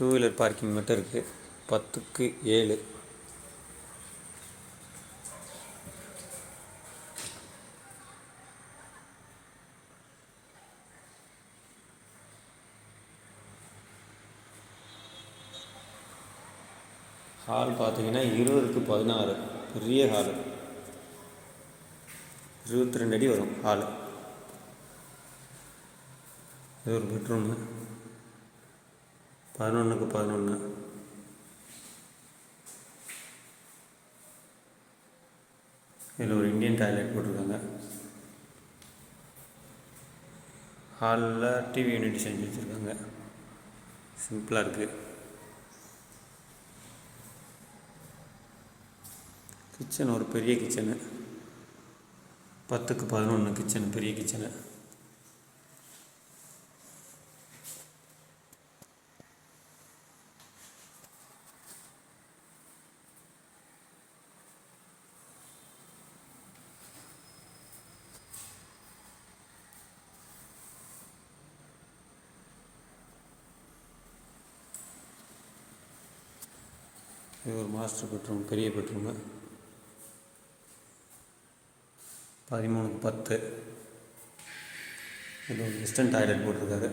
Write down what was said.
Two wheeler parking மட்டும் இருக்குது பத்துக்கு ஏழு. ஹால் பார்த்தீங்கன்னா இருபதுக்கு பதினாறு. பெரிய ஹால். இருபத்தி ரெண்டு அடி வரும் ஹாலு. இது ஒரு பெட்ரூமு. பதினொன்றுக்கு பதினொன்று இதில் ஒரு இந்தியன் டாய்லெட் போட்டிருக்காங்க. ஹாலில் டிவி யூனிட் செஞ்சு வச்சுருக்காங்க. சிம்பிளாக இருக்குது கிச்சன் ஒரு பெரிய கிச்சனு. பத்துக்கு பதினொன்று கிச்சன் பெரிய கிச்சனு. இது ஒரு மாஸ்டர் பெட்ரூம் பெரிய பெட்ரூமு பதிமூணுக்கு பத்து. இது ஒரு வெஸ்டர்ன் டாய்லெட் போட்டிருக்காரு.